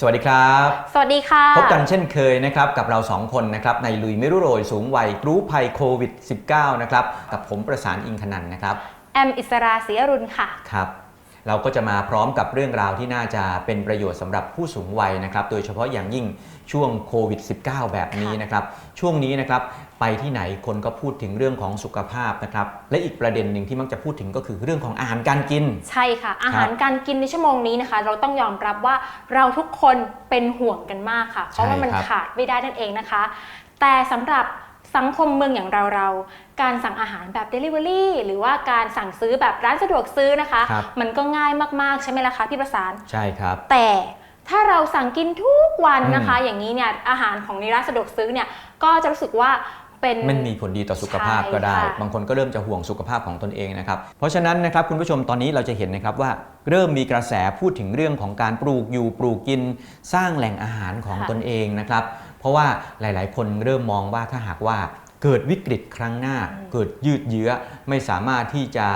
สวัสดีครับ สวัสดีค่ะ พบกันเช่นเคยนะครับกับเราสองคนนะครับในลุยไม่รู้โรยสูงวัยรู้ภัยโควิด -19 นะครับกับผมประสานอิงคนันท์นะครับ แอมอิสราศรีอรุณค่ะ ครับเราก็จะมาพร้อมกับเรื่องราวที่น่าจะเป็นประโยชน์สำหรับผู้สูงวัยนะครับ โดยเฉพาะอย่างยิ่งช่วงโควิด -19 แบบนี้นะครับ ช่วงนี้นะครับ ไปที่ไหนคนก็พูดถึงเรื่องของสุขภาพนะครับและอีกประเด็นหนึ่งที่มักจะพูดถึงก็คือเรื่องของอาหารการกิน ใช่ค่ะ อาหารการกินในชั่วโมงนี้นะคะ เราต้องยอมรับว่าเราทุกคนเป็นห่วงกันมากค่ะ เพราะว่ามันใช่ครับขาดไม่ได้นั่นเองนะคะ แต่สำหรับสังคมเมืองอย่างเราเราๆการสั่งอาหารแบบ Delivery หรือว่าการสั่งซื้อแบบร้านสะดวกซื้อนะคะครับมันก็ง่ายมากๆ ใช่ไหมล่ะคะพี่ประสานใช่ครับ แต่ถ้าเราสั่งกินทุกวันนะคะอืมอย่างนี้เนี่ยอาหารของในร้านสะดวกซื้อเนี่ยก็จะรู้สึกว่า เป็นมันมีผลดีต่อสุขภาพใช่ก็ได้ค่ะบางคนก็เริ่มจะห่วงสุขภาพของตนเองนะครับ เพราะฉะนั้นนะครับคุณผู้ชมตอนนี้เราจะเห็นนะครับว่าเริ่มมีกระแสพูดถึงเรื่องของการปลูกอยู่ปลูกกินสร้างแหล่งอาหารของตนเองนะครับ เพราะว่าหลาย ๆ คนเริ่มมองว่าถ้าหากว่าเกิดวิกฤตครั้งหน้า เกิดยืดเยื้อไม่สามารถที่จะ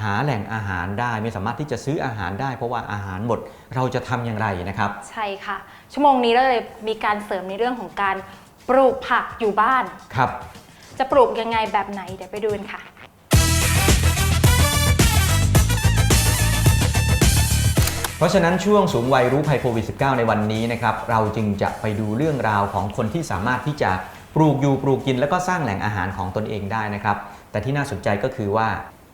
หาแหล่งอาหารได้ไม่สามารถที่จะซื้ออาหารได้ เพราะว่าอาหารหมดเราจะทำอย่างไรนะครับ ใช่ค่ะ ชั่วโมงนี้เราเลยมีการเสริมในเรื่องของการ ปลูกผักอยู่บ้าน ครับ จะปลูกยังไงแบบไหนเดี๋ยวไปดูกันค่ะ เพราะฉะนั้นช่วงสูงวัยรู้ภัยโควิด -19 ในวันนี้นะครับ เราจึงจะไปดูเรื่องราวของคนที่สามารถที่จะปลูกอยู่ปลูกกินแล้วก็สร้างแหล่งอาหารของตนเองได้นะครับ แต่ที่น่าสนใจก็คือว่า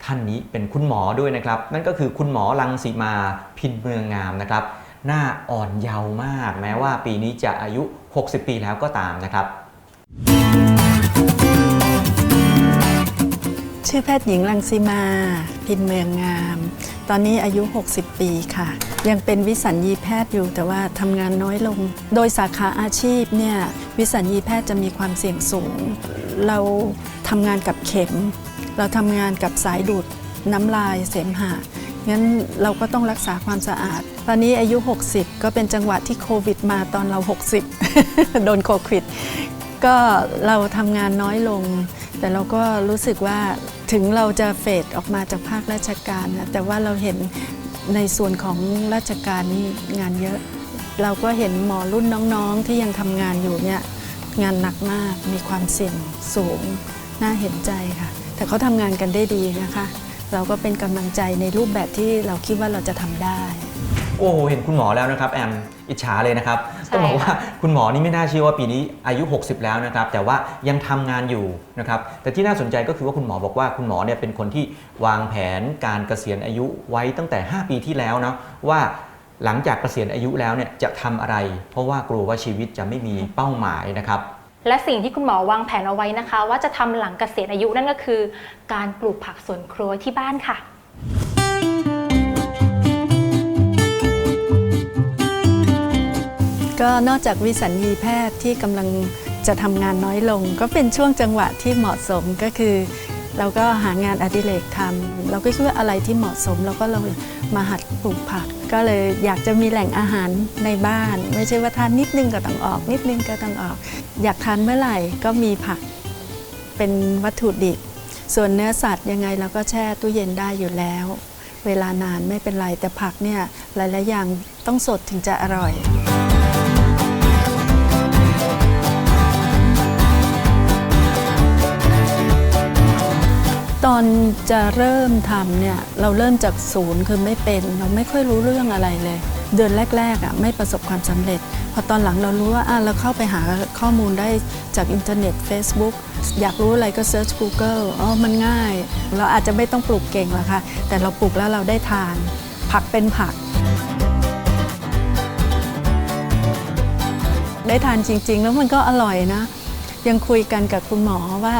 ท่านนี้เป็นคุณหมอด้วยนะครับ นั่นก็คือคุณหมอลังสีมาพินเมืองงามนะครับ หน้าอ่อนเยาว์มาก แม้ว่าปีนี้จะอายุ 60 ปีแล้วก็ตามนะครับชื่อแพทย์หญิงรังสีมา พินเมืองงาม ตอนนี้อายุ 60 ปีค่ะ ยังเป็นวิสัญญีแพทย์อยู่แต่ว่าทำงานน้อยลง โดยสาขาอาชีพเนี่ยวิสัญญีแพทย์จะมีความเสี่ยงสูง เราทำงานกับเข็ม เราทำงานกับสายดูดน้ำลายเสมหะ งั้นเราก็ต้องรักษาความสะอาด ตอนนี้อายุ 60 ก็เป็นจังหวะที่โควิดมาตอนเรา 60 โดนโควิด ก็เราทำงานน้อยลง แต่เราก็รู้สึกว่าถึงเราจะเฟดออกมาจากภาคราชการนะแต่ว่าเราเห็นในส่วนของราชการนี่งานเยอะ เราก็เห็นหมอรุ่นน้องๆที่ยังทำงานอยู่เนี่ยงานหนักมากมีความเสี่ยงสูง น่าเห็นใจค่ะ แต่เขาทำงานกันได้ดีนะคะ เราก็เป็นกำลังใจในรูปแบบที่เราคิดว่าเราจะทำได้ โอ้โหเห็นคุณหมอแล้วนะครับแอมอิจฉาเลยนะครับใช่ต้องบอกว่าค่ะคุณหมอนี่ไม่น่าเชื่อว่าปีนี้อายุ 60 แล้วนะครับ แต่ว่ายังทำงานอยู่นะครับ แต่ที่น่าสนใจก็คือว่าคุณหมอบอกว่าคุณหมอเนี่ยเป็นคนที่วางแผนการเกษียณอายุไว้ตั้งแต่ 5 ปีที่แล้วเนาะว่าหลังจากเกษียณอายุแล้วเนี่ยจะทำอะไร เพราะว่ากลัวว่าชีวิตจะไม่มีเป้าหมายนะครับ และสิ่งที่คุณหมอวางแผนเอาไว้นะคะ ว่าจะทำหลังเกษียณอายุนั่นก็คือ การปลูกผักสวนครัวที่บ้านค่ะ ก็นอกจากวิสัญญีแพทย์ที่กำลังจะทำงานน้อยลง ก็เป็นช่วงจังหวะที่เหมาะสมก็คือ เราก็หางานอดิเรกทำเราก็คิดว่าอะไรที่เหมาะสมเราก็ลองมาหัดปลูกผัก ก็เลยอยากจะมีแหล่งอาหารในบ้าน ไม่ใช่ว่าทานนิดนึงก็ต้องออก นิดนึงก็ต้องออก อยากทานเมื่อไหร่ก็มีผักเป็นวัตถุดิบ ส่วนเนื้อสัตว์ยังไงเราก็แช่ตู้เย็นได้อยู่แล้ว เวลานานไม่เป็นไรแต่ผักเนี่ยหลายๆอย่างต้องสดถึงจะอร่อย ตอนจะเริ่มทำเนี่ยเราเริ่มจากศูนย์คือไม่เป็น เราไม่ค่อยรู้เรื่องอะไรเลย เดือนแรกๆอะไม่ประสบความสำเร็จ พอตอนหลังเรารู้ว่าอะเราเข้าไปหาข้อมูลได้จากอินเทอร์เน็ต Facebook อยากรู้อะไรก็เซิร์ช Google อ๋อมันง่าย เราอาจจะไม่ต้องปลูกเก่งหรอกค่ะ แต่เราปลูกแล้วเราได้ทาน ผักเป็นผัก ได้ทานจริง ๆ แล้วมันก็อร่อยนะ ยังคุยกันกับคุณหมอว่า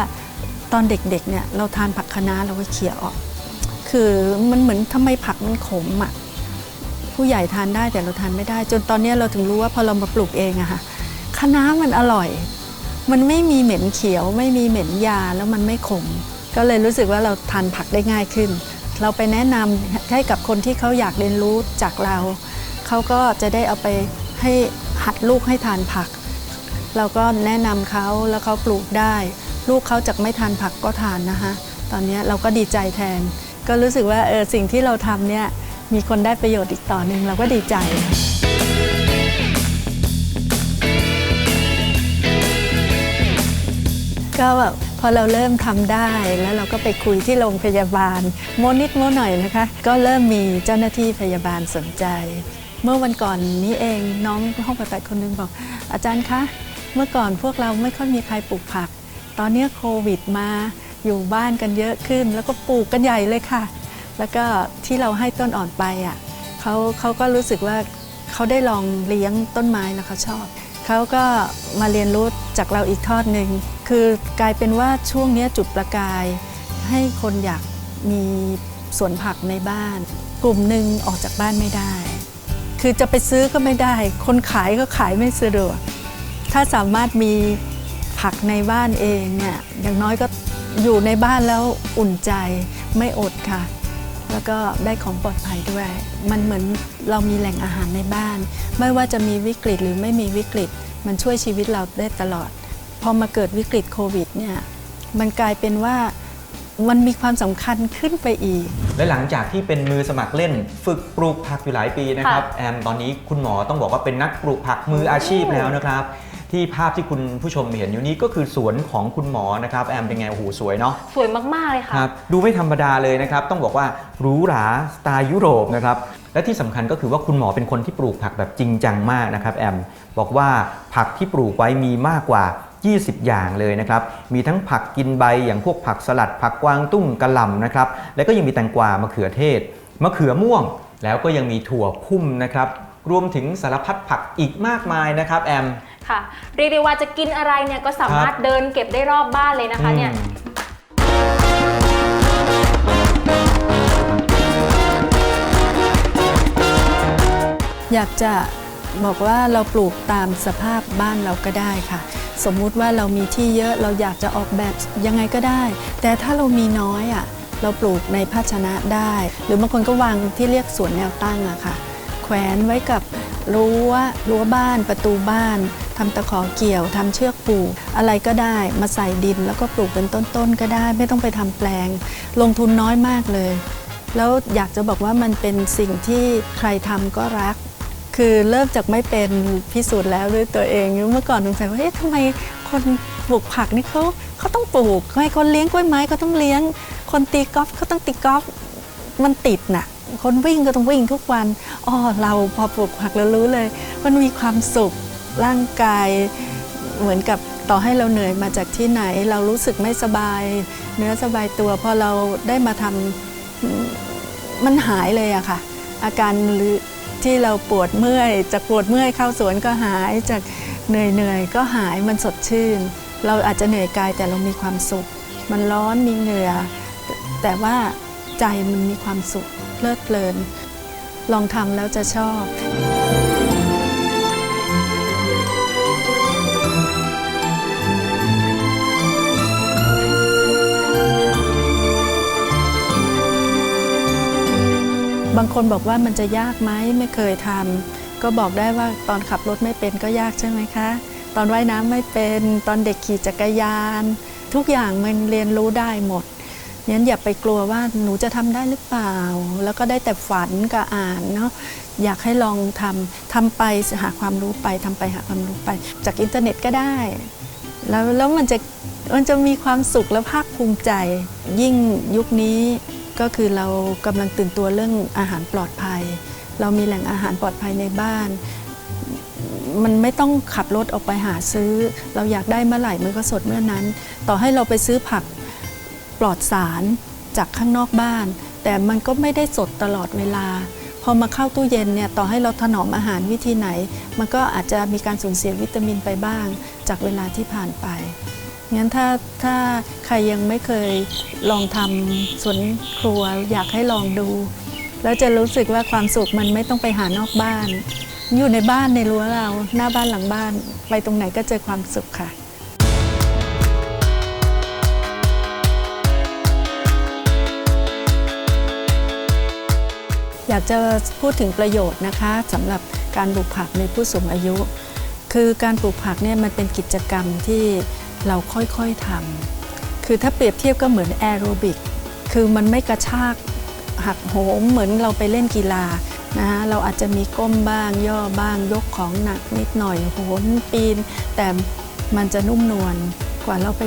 ตอนเด็กๆเนี่ยเราทานผักคะน้าเราก็เขี่ยออก คือมันเหมือนทำไมผักมันขมอะ่ะผู้ใหญ่ทานได้แต่เราทานไม่ได้ จนตอนนี้เราถึงรู้ว่าพอเรามาปลูกเองอะค่ะคะน้ามันอร่อย มันไม่มีเหม็นเขียว ไม่มีเหม็นยาแล้วมันไม่ขม ก็เลยรู้สึกว่าเราทานผักได้ง่ายขึ้น เราไปแนะนำให้กับคนที่เขาอยากเรียนรู้จากเรา เขาก็จะได้เอาไปให้หัดลูกให้ทานผัก เราก็แนะนำเขาแล้วเขาปลูกได้ ลูกเขาจะไม่ทานผักก็ทานนะคะ ตอนนี้เราก็ดีใจแทน ก็รู้สึกว่าเออสิ่งที่เราทำเนี่ยมีคนได้ประโยชน์อีกต่อหนึ่งเราก็ดีใจ ก็แบบพอเราเริ่มทำได้แล้วเราก็ไปคุยที่โรงพยาบาล โมนิดโมหน่อยนะคะ ก็เริ่มมีเจ้าหน้าที่พยาบาลสนใจ เมื่อวันก่อนนี้เองน้องห้องผ่าตัดคนนึงบอก อาจารย์คะ เมื่อก่อนพวกเราไม่ค่อยมีใครปลูกผัก ตอนนี้โควิดมาอยู่บ้านกันเยอะขึ้น แล้วก็ปลูกกันใหญ่เลยค่ะ แล้วก็ที่เราให้ต้นอ่อนไปอะเขาเขาก็รู้สึกว่าเขาได้ลองเลี้ยงต้นไม้แล้วเขาชอบเขาก็มาเรียนรู้จากเราอีกทอดหนึ่งคือกลายเป็นว่าช่วงนี้จุดประกาย ให้คนอยากมีสวนผักในบ้าน กลุ่มหนึ่งออกจากบ้านไม่ได้ คือจะไปซื้อก็ไม่ได้ คนขายก็ขายไม่สะดวกถ้าสามารถมี ผักในบ้านเองเนี่ยอย่างน้อยก็อยู่ในบ้านแล้วอุ่นใจไม่อดค่ะ แล้วก็ได้ของปลอดภัยด้วย มันเหมือนเรามีแหล่งอาหารในบ้าน ไม่ว่าจะมีวิกฤตหรือไม่มีวิกฤต มันช่วยชีวิตเราได้ตลอด พอมาเกิดวิกฤตโควิดเนี่ยมันกลายเป็นว่ามันมีความสำคัญขึ้นไปอีก และหลังจากที่เป็นมือสมัครเล่น ฝึกปลูกผักอยู่หลายปีนะครับแอมตอนนี้คุณหมอต้องบอกว่าเป็นนักปลูกผักมืออาชีพแล้วนะครับ ที่ภาพที่คุณผู้ชมเห็นอยู่นี้ก็คือสวนของคุณหมอนะครับแอมเป็นไงโอ้โหสวยเนาะสวยมาก ๆ เลยค่ะ ครับดูไม่ธรรมดาเลยนะครับ ต้องบอกว่าหรูหราสไตล์ยุโรปนะครับ และที่สำคัญก็คือว่าคุณหมอเป็นคนที่ปลูกผักแบบจริงจังมากนะครับแอมบอกว่าผักที่ปลูกไว้มีมากกว่า 20 อย่างเลยนะครับ มีทั้งผักกินใบอย่างพวกผักสลัด ผักกวางตุ้งกระหล่ำนะครับ แล้วก็ยังมีแตงกวามะเขือเทศมะเขือม่วง แล้วก็ยังมีถั่วพุ่มนะครับ รวมถึงสารพัดผักอีกมากมายนะครับแอม ค่ะเรียกได้ว่าจะกินอะไรเนี่ยก็สามารถเดินเก็บได้รอบบ้านเลยนะคะเนี่ยอืมอยากจะบอกว่าเราปลูกตามสภาพบ้านเราก็ได้ค่ะ สมมุติว่าเรามีที่เยอะเราอยากจะออกแบบยังไงก็ได้ แต่ถ้าเรามีน้อยอะเราปลูกในภาชนะได้ หรือบางคนก็วางที่เรียกสวนแนวตั้งอะค่ะ แขวนไว้กับรั้วรั้วบ้านประตูบ้าน ทำตะขอเกี่ยวทำเชือกผูก อะไรก็ได้มาใส่ดิน แล้วก็ปลูกเป็นต้นๆก็ได้ ไม่ต้องไปทำแปลง ลงทุนน้อยมากเลย แล้วอยากจะบอกว่ามันเป็นสิ่งที่ใครทำก็รักคือเริ่มจากไม่เป็นพิสูจน์แล้วด้วยตัวเองเมื่อก่อนสงสัยว่าเอ๊ะทำไมคนปลูกผักนี่เขาเขาต้องปลูกทำไมคนเลี้ยงกล้วยไม้ก็ต้องเลี้ยง คนตีกอล์ฟเขาต้องตีกอล์ฟมันติดน่ะ คนวิ่งก็ต้องวิ่งทุกวันอ๋อเราพอปลูกผักเรารู้เลย มันมีความสุข ร่างกายเหมือนกับต่อให้เราเหนื่อยมาจากที่ไหน เรารู้สึกไม่สบาย เนื้อสบายตัวพอเราได้มาทำมันหายเลยอะค่ะ อาการหรือที่เราปวดเมื่อยจากปวดเมื่อยเข้าสวนก็หายจากเหนื่อยเหนื่อยก็หายมันสดชื่น เราอาจจะเหนื่อยกายแต่เรามีความสุข มันร้อนมีเหงื่อแต่แต่ว่าใจมันมีความสุขเพลิดเพลิน ลองทำแล้วจะชอบ บางคนบอกว่ามันจะยากไหมไม่เคยทำก็บอกได้ว่าตอนขับรถไม่เป็นก็ยากใช่ไหมคะ ตอนว่ายน้ำไม่เป็นตอนเด็กขี่จักรยาน ทุกอย่างมันเรียนรู้ได้หมดงั้นอย่าไปกลัวว่าหนูจะทำได้หรือเปล่า แล้วก็ได้แต่ฝันกับอ่านเนาะอยากให้ลองทำทำไปหาความรู้ไปทำไปหาความรู้ไป จากอินเทอร์เน็ตก็ได้ แล้วแล้วมันจะมันจะมีความสุขและภาคภูมิใจ ยิ่งยุคนี้ ก็คือเรากำลังตื่นตัวเรื่องอาหารปลอดภัย เรามีแหล่งอาหารปลอดภัยในบ้าน มันไม่ต้องขับรถออกไปหาซื้อ เราอยากได้เมื่อไหร่มันก็สดเมื่อนั้น ต่อให้เราไปซื้อผักปลอดสารจากข้างนอกบ้าน แต่มันก็ไม่ได้สดตลอดเวลา พอมาเข้าตู้เย็นเนี่ยต่อให้เราถนอมอาหารวิธีไหน มันก็อาจจะมีการสูญเสียวิตามินไปบ้าง จากเวลาที่ผ่านไป งั้นถ้าถ้าใครยังไม่เคยลองทำสวนครัวอยากให้ลองดู แล้วจะรู้สึกว่าความสุขมันไม่ต้องไปหานอกบ้าน อยู่ในบ้านในรั้วเราหน้าบ้านหลังบ้าน ไปตรงไหนก็เจอความสุขค่ะอยากจะพูดถึงประโยชน์นะคะสำหรับการปลูกผักในผู้สูงอายุ คือการปลูกผักเนี่ยมันเป็นกิจกรรมที่ เราค่อยๆทำคือถ้าเปรียบเทียบก็เหมือนแอโรบิกคือมันไม่กระชากหักโหมเหมือนเราไปเล่นกีฬานะคะเราอาจจะมีก้มบ้างย่อบ้างยกของหนักนิดหน่อยโหนปีน แต่มันจะนุ่มนวลกว่าเราไป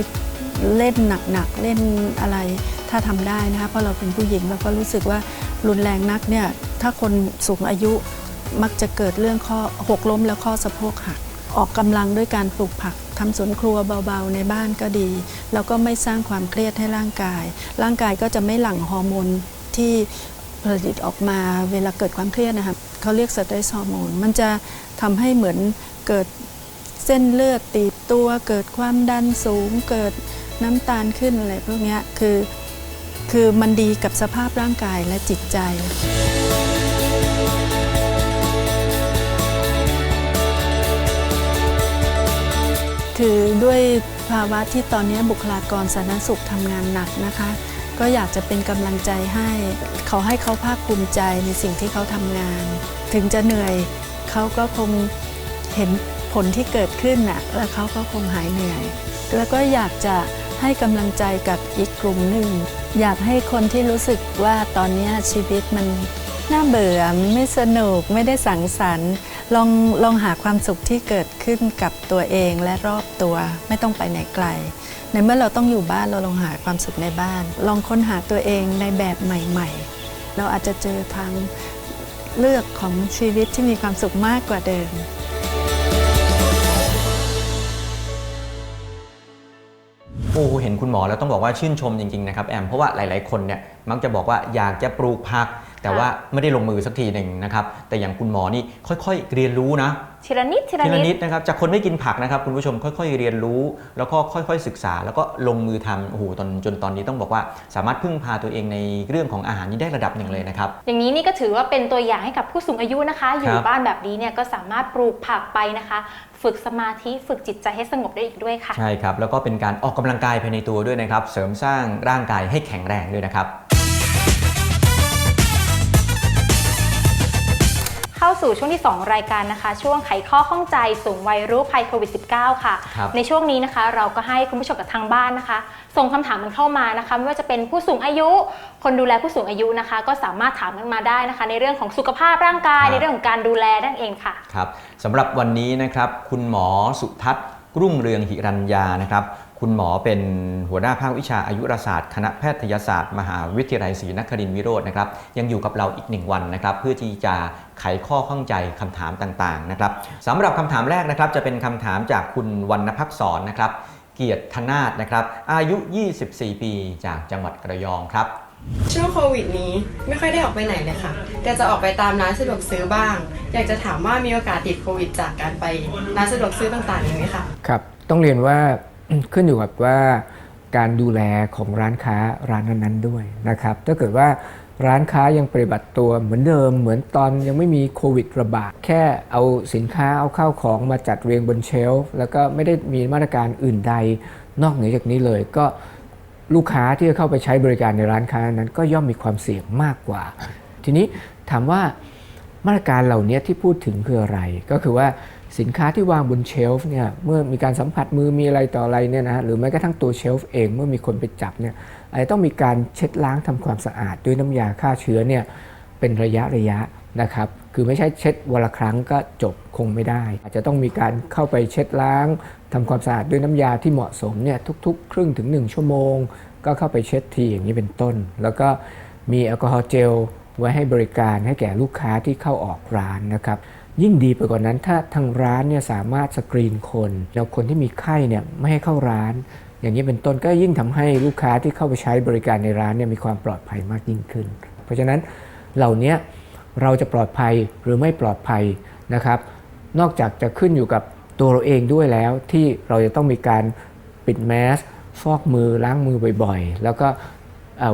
เล่นหนักๆเล่นอะไรถ้าทำได้นะคะเพราะเราเป็นผู้หญิงเราก็รู้สึกว่ารุนแรงนักเนี่ยถ้าคนสูงอายุมักจะเกิดเรื่องข้อหกล้มแล้วข้อสะโพกหัก ออกกำลังด้วยการปลูกผักทำสวนครัวเบาๆ ในบ้านก็ดี แล้วก็ไม่สร้างความเครียดให้ร่างกาย ร่างกายก็จะไม่หลั่งฮอร์โมนที่ผลิตออกมาเวลาเกิดความเครียดนะคะเขาเรียกสเตรสฮอร์โมนมันจะทำให้เหมือนเกิดเส้นเลือดตีบตัว เกิดความดันสูง เกิดน้ำตาลขึ้นอะไรพวกนี้คือคือมันดีกับสภาพร่างกายและจิตใจ คือด้วยภาวะที่ตอนนี้บุคลากรสาธารณสุขทำงานหนักนะคะ ก็อยากจะเป็นกำลังใจให้เขาให้เขาภาคภูมิใจในสิ่งที่เขาทำงาน ถึงจะเหนื่อยเขาก็คงเห็นผลที่เกิดขึ้นน่ะแล้วเขาก็คงหายเหนื่อย แล้วก็อยากจะให้กำลังใจกับอีกกลุ่มหนึ่ง อยากให้คนที่รู้สึกว่าตอนนี้ชีวิตมันน่าเบื่อไม่สนุกไม่ได้สังสรรค์ ลองลองหาความสุขที่เกิดขึ้นกับตัวเองและรอบตัวไม่ต้องไปไหนไกล ในเมื่อเราต้องอยู่บ้านเราลองหาความสุขในบ้าน ลองค้นหาตัวเองในแบบใหม่ ๆ เราอาจจะเจอทางเลือกของชีวิตที่มีความสุขมากกว่าเดิมโอ้เห็นคุณหมอแล้วต้องบอกว่าชื่นชมจริงๆนะครับแอมเพราะว่าหลายๆคนเนี่ยมักจะบอกว่าอยากจะปลูกผัก แต่ว่าไม่ได้ลงมือสักทีหนึ่งนะครับ แต่อย่างคุณหมอนี่ค่อยๆ เรียนรู้นะทีละนิดทีละทีละนินิด ดนะครับจากคนไม่กินผักนะครับคุณผู้ชมค่อยๆเรียนรู้ แล้วก็ค่อยๆศึกษา แล้วก็ลงมือทำโอ้โหตอนจนตอนนี้ต้องบอกว่า สามารถพึ่งพาตัวเองในเรื่องของอาหารนี้ได้ระดับหนึ่งเลยนะครับ อย่างนี้นี่ก็ถือว่าเป็นตัวอย่างให้กับผู้สูงอายุนะคะ อยู่ครับบ้านแบบนี้เนี่ยก็สามารถปลูกผักไปนะคะ ฝึกสมาธิฝึกจิตใจให้สงบได้อีกด้วยค่ะ ใช่ครับ แล้วก็เป็นการออกกำลังกายภายในตัวด้วยนะครับ เสริมสร้างร่างกายให้แข็งแรงด้วยนะครับ เข้าสู่ช่วงที่ 2 รายการนะคะ ช่วงไขข้อข้องใจสูงวัยรู้ภัยโควิด -19 ค่ะ ครับในช่วงนี้นะคะเราก็ให้คุณผู้ชมกับทางบ้านนะคะ ส่งคำถามมันเข้ามานะคะ ไม่ว่าจะเป็นผู้สูงอายุ คนดูแลผู้สูงอายุนะคะ ก็สามารถถามกันมาได้นะคะ ในเรื่องของสุขภาพร่างกาย ครับ ในเรื่องของการดูแลนั่นเองค่ะ ครับสำหรับวันนี้นะครับคุณหมอสุทัศน์รุ่งเรืองหิรัญญานะครับ คุณหมอเป็นหัวหน้าภาควิชาอายุรศาสตร์คณะแพทยศาสตร์ มหาวิทยาลัยศรีนครินทรวิโรจน์นะครับยังอยู่กับเราอีกหนึ่งวันนะครับ เพื่อที่จะไขข้อข้องใจคำถามต่างๆนะครับสำหรับคำถามแรกนะครับ จะเป็นคำถามจากคุณวรรณพักษรนะครับ เกียรติธนาถนะครับ อายุ 24 ปีจากจังหวัดระยองครับช่วงโควิดนี้ไม่ค่อยได้ออกไปไหนเลยค่ะ แต่จะออกไปตามร้านสะดวกซื้อบ้าง อยากจะถามว่ามีโอกาสติดโควิด จากการไปร้านสะดวกซื้อต่างๆอย่างไหมคะครับ ต้องเรียนว่า ขึ้นอยู่กับว่าการดูแลของร้านค้าร้านนั้นๆด้วยนะครับ ถ้าเกิดว่าร้านค้ายังปฏิบัติตัวเหมือนเดิม เหมือนตอนยังไม่มีโควิดระบาด แค่เอาสินค้าเอาเข้าวของมาจัดเรียงบนเชลฟ์แล้วก็ไม่ได้มีมาตรการอื่นใด นอกเหนือจากนี้เลยก็ลูกค้าที่จะเข้าไปใช้บริการในร้านค้านั้นก็ย่อมมีความเสี่ยงมากกว่า ทีนี้ถามว่ามาตรการเหล่านี้ที่พูดถึงคืออะไรก็คือว่า สินค้าที่วางบนเชลฟ์เนี่ยเมื่อมีการสัมผัสมือมีอะไรต่ออะไรเนี่ยนะหรือแม้กระทั่งตัวเชลฟ์เองเมื่อมีคนไปจับเนี่ยอาจจะต้องมีการเช็ดล้างทำความสะอาดด้วยน้ำยาฆ่าเชื้อเนี่ยเป็นระยะระยะนะครับคือไม่ใช่เช็ดวันละครั้งก็จบคงไม่ได้ อาจจะต้องมีการเข้าไปเช็ดล้างทำความสะอาดด้วยน้ำยาที่เหมาะสมเนี่ยทุกๆ ครึ่งถึง 1 ชั่วโมง ก็เข้าไปเช็ดทีอย่างนี้เป็นต้น แล้วก็มีแอลกอฮอล์เจลไว้ให้บริการให้แก่ลูกค้าที่เข้าออกร้านนะครับ ยิ่งดีไปกว่านั้นถ้าทางร้านเนี่ยสามารถสกรีนคน แล้วคนที่มีไข้เนี่ยไม่ให้เข้าร้าน อย่างนี้เป็นต้นก็ยิ่งทำให้ลูกค้าที่เข้าไปใช้บริการในร้านเนี่ยมีความปลอดภัยมากยิ่งขึ้น เพราะฉะนั้นเหล่านี้เราจะปลอดภัยหรือไม่ปลอดภัยนะครับ นอกจากจะขึ้นอยู่กับตัวเราเองด้วยแล้วที่เราจะต้องมีการปิดแมสฟอกมือล้างมือบ่อยๆ แล้วก็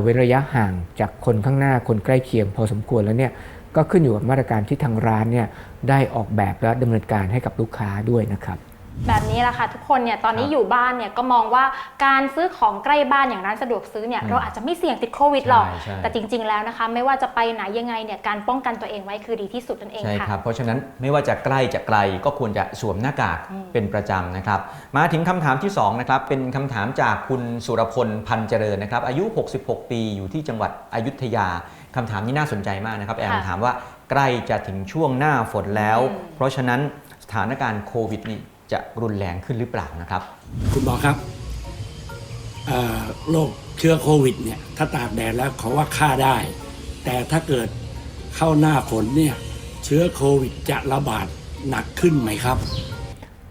เว้นระยะห่างจากคนข้างหน้าคนใกล้เคียงพอสมควรแล้วเนี่ย ก็ขึ้นอยู่กับมาตรการที่ทางร้านเนี่ยได้ออกแบบและดำเนินการให้กับลูกค้าด้วยนะครับแบบนี้แหละค่ะทุกคนเนี่ยตอนนี้ครับอยู่บ้านเนี่ยก็มองว่าการซื้อของใกล้บ้านอย่างร้านสะดวกซื้อเนี่ยอืมเราอาจจะไม่เสี่ยงติดโควิดหรอกใช่ใช่แต่จริง ๆ แล้วนะคะ ไม่ว่าจะไปไหนยังไงเนี่ยการป้องกันตัวเองไว้คือดีที่สุดนั่นเองใช่ค่ะครับเพราะฉะนั้นไม่ว่าจะใกล้จะไกลก็ควรจะสวมหน้ากากอืมเป็นประจำนะครับ มาถึงคำถามที่2นะครับเป็นคำถามจากคุณสุรพลพันธ์เจริญนะครับอายุ 66 ปีอยู่ที่จังหวัดอยุธยา คำถามนี้น่าสนใจมากนะครับ แอมค่ะถามว่าใกล้จะถึงช่วงหน้าฝนแล้ว อืม เพราะฉะนั้นสถานการณ์โควิดนี่จะรุนแรงขึ้นหรือเปล่านะครับ คุณหมอครับเอ่อโรคเชื้อโควิดเนี่ย ถ้าตากแดดแล้วเขาว่าฆ่าได้ แต่ถ้าเกิดเข้าหน้าฝนเนี่ย เชื้อโควิดจะระบาดหนักขึ้นไหมครับ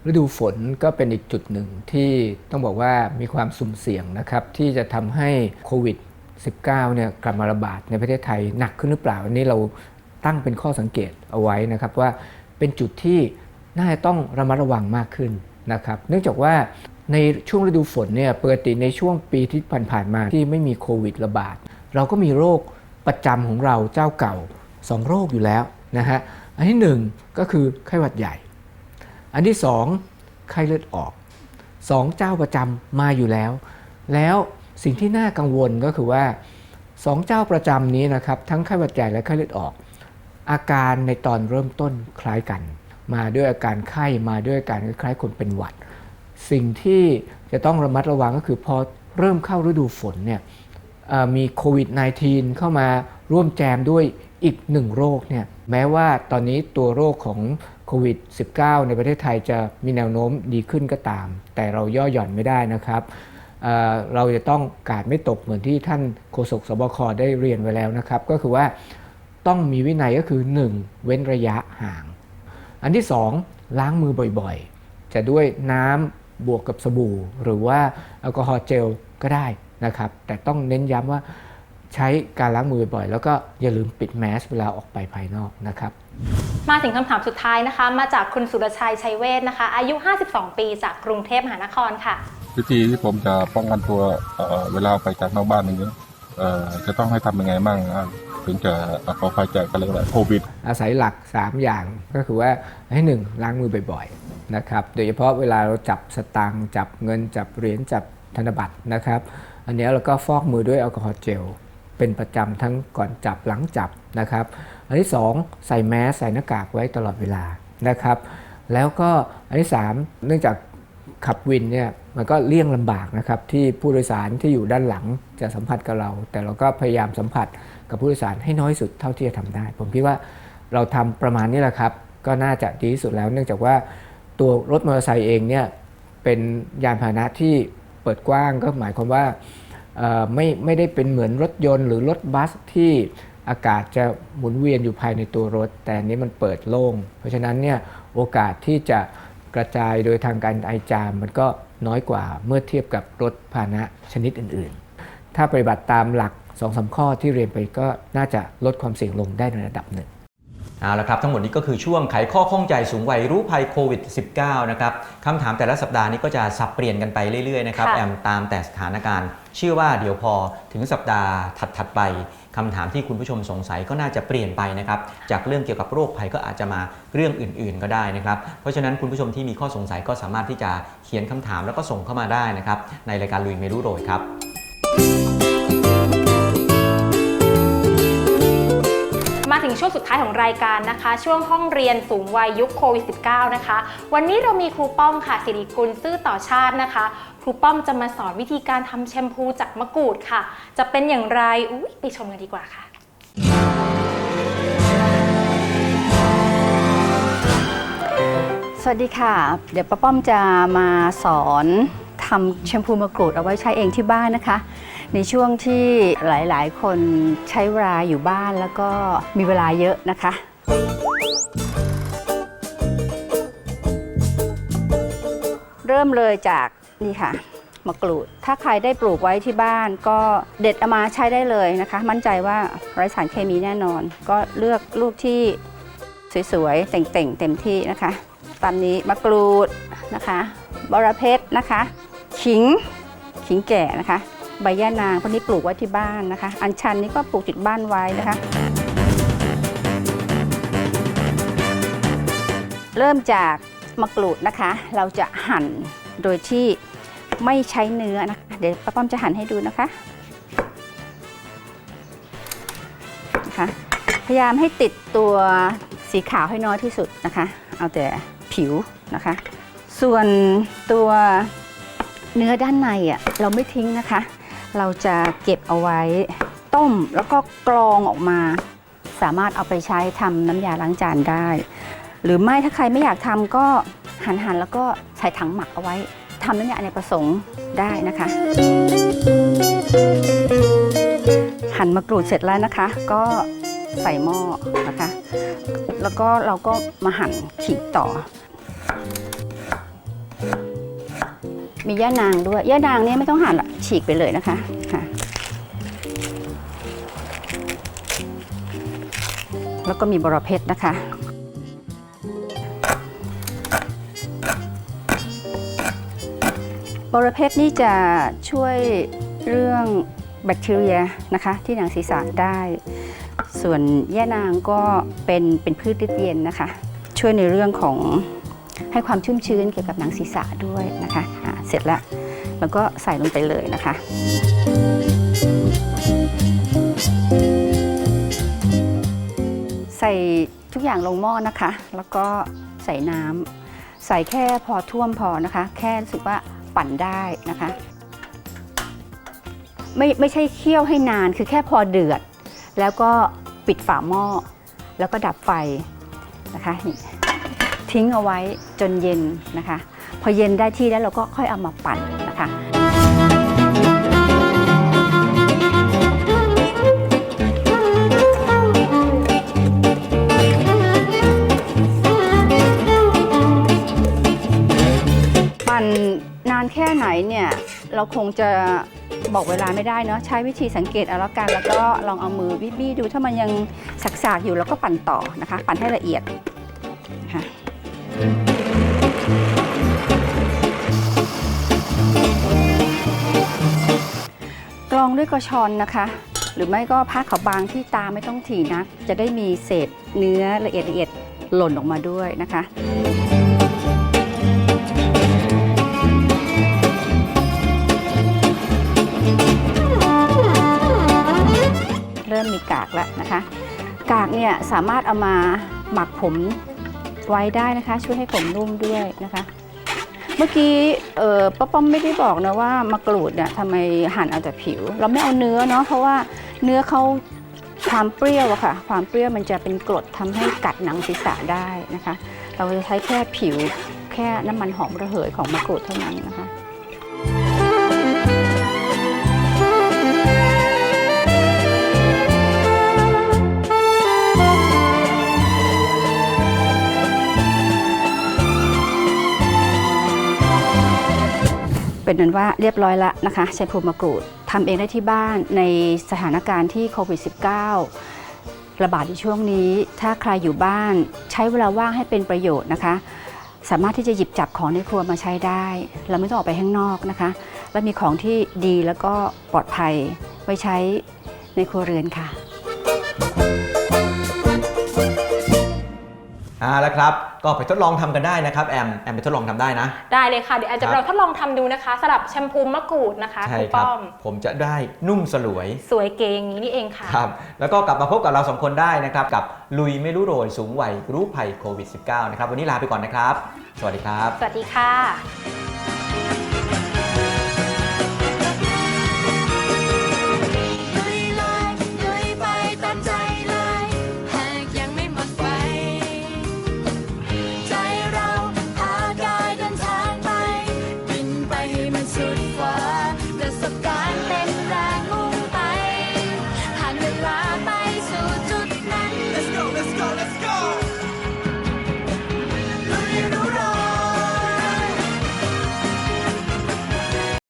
ฤดูฝนก็เป็นอีกจุดหนึ่งที่ต้องบอกว่ามีความสุ่มเสี่ยงนะครับ ที่จะทำให้โควิด -19 เนี่ยกลับมาระบาดในประเทศไทยหนักขึ้นหรือเปล่าอันนี้เราตั้งเป็นข้อสังเกตเอาไว้นะครับว่าเป็นจุดที่น่าจะต้องระมัดระวังมากขึ้นนะครับ เนื่องจากว่าในช่วงฤดูฝนเนี่ยปกติในช่วงปีที่ผ่านๆมาที่ไม่มีโควิดระบาด เราก็มีโรคประจำของเราเจ้าเก่า 2 โรคอยู่แล้วนะฮะอันที่หนึ่งก็คือไข้หวัดใหญ่ อันที่สองไข้เลือดออกสองเจ้าประจำมาอยู่แล้ว แล้ว สิ่งที่น่ากังวลก็คือว่าสองเจ้าประจำนี้นะครับทั้งไข้หวัดใหญ่และไข้เลือดออก อาการในตอนเริ่มต้นคล้ายกัน มาด้วยอาการไข้มาด้วยอาการคล้ายๆคนเป็นหวัด สิ่งที่จะต้องระมัดระวังก็คือพอเริ่มเข้าฤดูฝนเนี่ยมีโควิด -19 เข้ามาร่วมแจมด้วยอีกหนึ่งโรคเนี่ยแม้ว่าตอนนี้ตัวโรคของโควิด -19 ในประเทศไทยจะมีแนวโน้มดีขึ้นก็ตาม แต่เราย่อหย่อนไม่ได้นะครับ เราจะต้องกาดไม่ตกเหมือนที่ท่านโฆษกสบคได้เรียนไว้แล้วนะครับ ก็คือว่าต้องมีวินัยก็คือ 1. เว้นระยะห่าง อันที่ 2 ล้างมือบ่อยๆ จะด้วยน้ำบวกกับสบู่ หรือว่าแอลกอฮอล์เจลก็ได้นะครับ แต่ต้องเน้นย้ำว่าใช้การล้างมือบ่อยๆแล้วก็อย่าลืมปิดแมสเวลาออกไปภายนอกนะครับ มาถึงคำถามสุดท้ายนะคะ มาจากคุณสุรชัยชัยเวทนะคะ อายุ 52 ปีจากกรุงเทพมหานครค่ะ วิธีที่ผมจะป้องกันตัวเวลาไปจากนอกบ้านอย่างนี้จะต้องให้ทำยังไงบ้างถึงจะปลอดภัยจากกันเลยโควิด อาศัยหลัก 3 อย่างก็คือว่าให้1ล้างมือบ่อยๆนะครับโดยเฉพาะเวลาเราจับสตางค์จับเงินจับเหรียญจับธนบัตรนะครับ อันนี้เราก็ฟอกมือด้วยแอลกอฮอล์เจลเป็นประจำทั้งก่อนจับหลังจับนะครับ อันที่ 2 ใส่แมสใส่หน้ากากไว้ตลอดเวลานะครับ แล้วก็อันที่ 3 เนื่องจากขับวินเนี่ย มันก็เลี่ยงลำบากนะครับที่ผู้โดยสารที่อยู่ด้านหลังจะสัมผัสกับเรา แต่เราก็พยายามสัมผัสกับผู้โดยสารให้น้อยสุดเท่าที่จะทำได้ ผมคิดว่าเราทำประมาณนี้แหละครับ ก็น่าจะดีที่สุดแล้ว เนื่องจากว่าตัวรถมอเตอร์ไซค์เองเนี่ยเป็นยานพาหนะที่เปิดกว้างก็หมายความว่าไม่ไม่ได้เป็นเหมือนรถยนต์หรือรถบัสที่อากาศจะหมุนเวียนอยู่ภายในตัวรถ แต่นนี้มันเปิดโล่ง เพราะฉะนั้นเนี่ยโอกาสที่จะกระจายโดยทางการไอจามมันก็ น้อยกว่าเมื่อเทียบกับรถพาหนะชนิดอื่นๆ ถ้าปฏิบัติตามหลัก2อสข้อที่เรียนไปก็น่าจะลดความเสี่ยงลงได้ในระดับหนึ่งเอาละครับ ทั้งหมดนี้ก็คือช่วงไขข้อข้องใจสูงวัยรู้ภัยโควิด -19 นะครับคำถามแต่ละสัปดาห์นี้ก็จะสับเปลี่ยนกันไปเรื่อยๆนะครับค่ะแอมตามแต่สถานการณ์ เชื่อว่าเดี๋ยวพอถึงสัปดาห์ถัดๆไป คำถามที่คุณผู้ชมสงสัยก็น่าจะเปลี่ยนไปนะครับ จากเรื่องเกี่ยวกับโรคภัยก็อาจจะมาเรื่องอื่น ๆ ก็ได้นะครับ เพราะฉะนั้นคุณผู้ชมที่มีข้อสงสัยก็สามารถที่จะเขียนคำถามแล้วก็ส่งเข้ามาได้นะครับ ในรายการลุยเมรู้โรยครับ มาถึงช่วงสุดท้ายของรายการนะคะ ช่วงห้องเรียนสูงวัยยุคโควิด -19 นะคะ วันนี้เรามีครูป้อมค่ะสิริกุลซื่อต่อชาตินะคะ ครูป้อมจะมาสอนวิธีการทำแชมพูจากมะกรูดค่ะ จะเป็นอย่างไรอุ๊ยไปชมกันดีกว่าค่ะ สวัสดีค่ะ เดี๋ยวป้าป้อมจะมาสอนทำแชมพูมะกรูดเอาไว้ใช้เองที่บ้านนะคะ ในช่วงที่หลายๆ คนใช้เวลาอยู่บ้านแล้วก็มีเวลาเยอะนะคะ เริ่มเลยจาก นี่ค่ะมะกรูด ถ้าใครได้ปลูกไว้ที่บ้าน ก็เด็ดเอามาใช้ได้เลยนะคะ มั่นใจว่าไร้สารเคมีแน่นอน ก็เลือกลูกที่สวยๆเต่งๆ เต็มที่นะคะ ตามนี้มะกรูดนะคะบรเพชรนะคะ ขิง ขิงแก่นะคะ ใบย่านางพวกนี้ปลูกไว้ที่บ้านนะคะ อัญชันนี่ก็ปลูกติดบ้านไว้นะคะ เริ่มจากมะกรูดนะคะ เราจะหั่นโดยที่ ไม่ใช้เนื้อนะคะ เดี๋ยวป้าป้อมจะหั่นให้ดูนะคะนะคะ พยายามให้ติดตัวสีขาวให้น้อยที่สุดนะคะ เอาแต่ผิวนะคะ ส่วนตัวเนื้อด้านในอะเราไม่ทิ้งนะคะ เราจะเก็บเอาไว้ต้มแล้วก็กรองออกมา สามารถเอาไปใช้ทำน้ำยาล้างจานได้ หรือไม่ถ้าใครไม่อยากทำก็หั่นแล้วก็ใส่ถังหมักเอาไว้ ทำน้ำยาอเนประสงค์ได้นะคะ หั่นมะกรูดเสร็จแล้วนะคะ ก็ใส่หม้อนะคะ แล้วก็เราก็มาหั่นขีดต่อ มีย่านางด้วยย่านางเนี่ยไม่ต้องหั่นละฉีกไปเลยนะคะค่ะแล้วก็มีบรเพชรนะคะ บรเพชรนี่จะช่วยเรื่องแบคทีเรียนะคะที่หนังศีรษะได้ ส่วนแย่นางก็เป็นเป็นพืชฤทธิ์เย็นนะคะ ช่วยในเรื่องของให้ความชุ่มชื้นเกี่ยวกับหนังศีรษะด้วยนะคะอ่าเสร็จแล้วแล้วก็ใส่ลงไปเลยนะคะใส่ทุกอย่างลงหม้อนะคะ แล้วก็ใส่น้ำใส่แค่พอท่วมพอนะคะ แค่รู้สึกว่า ปั่นได้นะคะ ไม่ไม่ใช่เคี่ยวให้นานคือแค่พอเดือด แล้วก็ปิดฝาหม้อ แล้วก็ดับไฟนะคะทิ้งเอาไว้จนเย็นนะคะ พอเย็นได้ที่แล้วเราก็ค่อยเอามาปั่นนะคะปั่น นานแค่ไหนเนี่ยเราคงจะบอกเวลาไม่ได้เนาะใช้วิธีสังเกตเอาละกัน แล้วก็ลองเอามือบี้ๆดูถ้ามันยังสักๆอยู่แล้วก็ปั่นต่อนะคะ ปั่นให้ละเอียดค่ะกรองด้วยกระชอนนะคะ หรือไม่ก็ผ้าขาวบางที่ตาไม่ต้องถี่นัก จะได้มีเศษเนื้อละเอียดละเอียดหล่นออกมาด้วยนะคะ กากแล้วนะคะ กากเนี่ยสามารถเอามาหมักผมไว้ได้นะคะ ช่วยให้ผมนุ่มด้วยนะคะ เมื่อกี้เออป้าป้อมไม่ได้บอกนะว่ามะกรูดเนี่ยทำไมหั่นเอาแต่ผิว เราไม่เอาเนื้อเนาะเพราะว่าเนื้อเขาความเปรี้ยวอะค่ะ ความเปรี้ยวมันจะเป็นกรดทำให้กัดหนังศีรษะได้นะคะ เราจะใช้แค่ผิวแค่น้ำมันหอมระเหยของมะกรูดเท่านั้นนะคะ เป็นนั้นว่าเรียบร้อยแล้วนะคะแชมพูมะกรูดทำเองได้ที่บ้านในสถานการณ์ที่โควิด -19 ระบาดในช่วงนี้ ถ้าใครอยู่บ้านใช้เวลาว่างให้เป็นประโยชน์นะคะ สามารถที่จะหยิบจับของในครัวมาใช้ได้ เราไม่ต้องออกไปข้างนอกนะคะ และมีของที่ดีแล้วก็ปลอดภัยไว้ใช้ในครัวเรือนค่ะ อ่าแล้วครับ ก็ไปทดลองทำกันได้นะครับแอมแอมไปทดลองทำได้นะ ได้เลยค่ะเดี๋ยวอาจจะครับเราทดลองทำดูนะคะสำหรับแชมพูมะกรูดนะคะใช่ครูครับป้อมผมจะได้นุ่มสลวย สวยเก๋อย่างนี้นี่เองค่ะครับแล้วก็กลับมาพบกับเราสองคนได้นะครับกับลุยไม่รู้โรยสูงวัยรู้ภัยโควิด -19 นะครับวันนี้ลาไปก่อนนะครับ สวัสดีครับ สวัสดีค่ะ